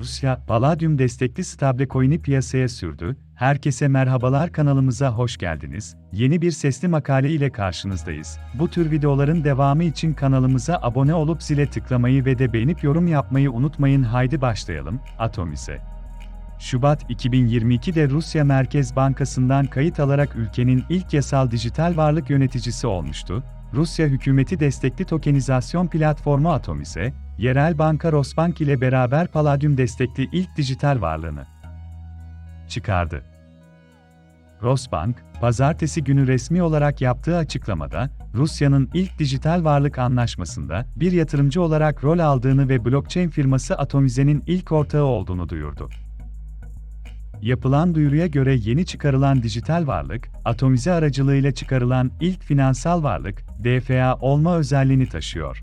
Rusya, Palladium destekli stablecoin'i piyasaya sürdü. Herkese merhabalar kanalımıza hoş geldiniz. Yeni bir sesli makale ile karşınızdayız. Bu tür videoların devamı için kanalımıza abone olup zile tıklamayı ve de beğenip yorum yapmayı unutmayın. Haydi başlayalım. Atomize. Şubat 2022'de Rusya Merkez Bankası'ndan kayıt alarak ülkenin ilk yasal dijital varlık yöneticisi olmuştu. Rusya hükümeti destekli tokenizasyon platformu Atomize, yerel banka Rosbank ile beraber Palladium destekli ilk dijital varlığını çıkardı. Rosbank, pazartesi günü resmi olarak yaptığı açıklamada, Rusya'nın ilk dijital varlık anlaşmasında bir yatırımcı olarak rol aldığını ve blockchain firması Atomize'nin ilk ortağı olduğunu duyurdu. Yapılan duyuruya göre yeni çıkarılan dijital varlık, atomize aracılığıyla çıkarılan ilk finansal varlık, DFA olma özelliğini taşıyor.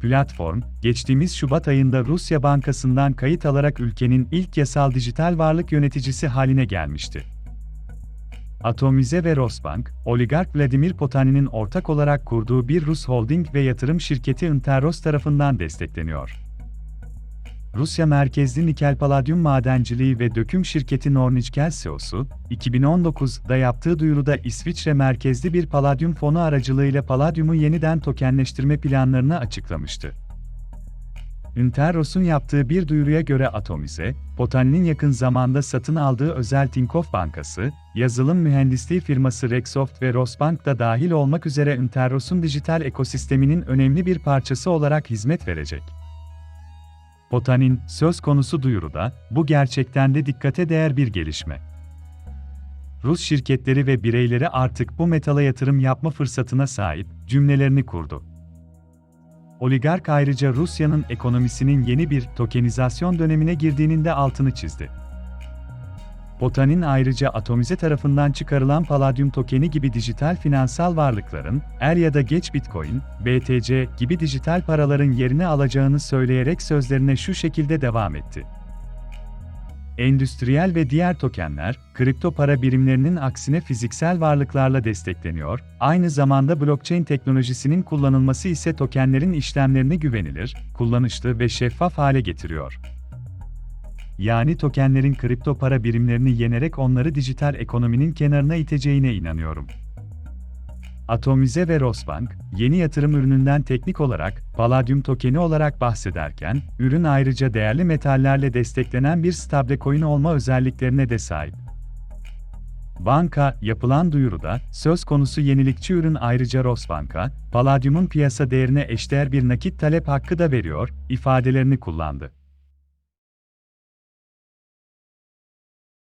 Platform, geçtiğimiz Şubat ayında Rusya Bankası'ndan kayıt alarak ülkenin ilk yasal dijital varlık yöneticisi haline gelmişti. Atomize ve Rosbank, oligark Vladimir Potanin'in ortak olarak kurduğu bir Rus holding ve yatırım şirketi Interros tarafından destekleniyor. Rusya merkezli nikel paladyum madenciliği ve döküm şirketi Nornickel CEO'su, 2019'da yaptığı duyuruda İsviçre merkezli bir paladyum fonu aracılığıyla paladyumu yeniden tokenleştirme planlarını açıklamıştı. Interros'un yaptığı bir duyuruya göre Atomize, Potanin'in yakın zamanda satın aldığı özel Tinkoff Bankası, yazılım mühendisliği firması Rexsoft ve Rosbank da dahil olmak üzere Interros'un dijital ekosisteminin önemli bir parçası olarak hizmet verecek. Potanin, söz konusu duyuruda, bu gerçekten de dikkate değer bir gelişme. Rus şirketleri ve bireyleri artık bu metala yatırım yapma fırsatına sahip, cümlelerini kurdu. Oligark ayrıca Rusya'nın ekonomisinin yeni bir tokenizasyon dönemine girdiğinin de altını çizdi. Potanin ayrıca Atomize tarafından çıkarılan Palladium tokeni gibi dijital finansal varlıkların, er ya da geç Bitcoin, BTC gibi dijital paraların yerini alacağını söyleyerek sözlerine şu şekilde devam etti. Endüstriyel ve diğer tokenler, kripto para birimlerinin aksine fiziksel varlıklarla destekleniyor, aynı zamanda blockchain teknolojisinin kullanılması ise tokenlerin işlemlerini güvenilir, kullanışlı ve şeffaf hale getiriyor yani tokenlerin kripto para birimlerini yenerek onları dijital ekonominin kenarına iteceğine inanıyorum. Atomize ve Rosbank, yeni yatırım ürününden teknik olarak Palladium tokeni olarak bahsederken, ürün ayrıca değerli metallerle desteklenen bir stablecoin olma özelliklerine de sahip. Banka, yapılan duyuruda, söz konusu yenilikçi ürün ayrıca Rosbank'a, Palladium'un piyasa değerine eşdeğer bir nakit talep hakkı da veriyor, ifadelerini kullandı.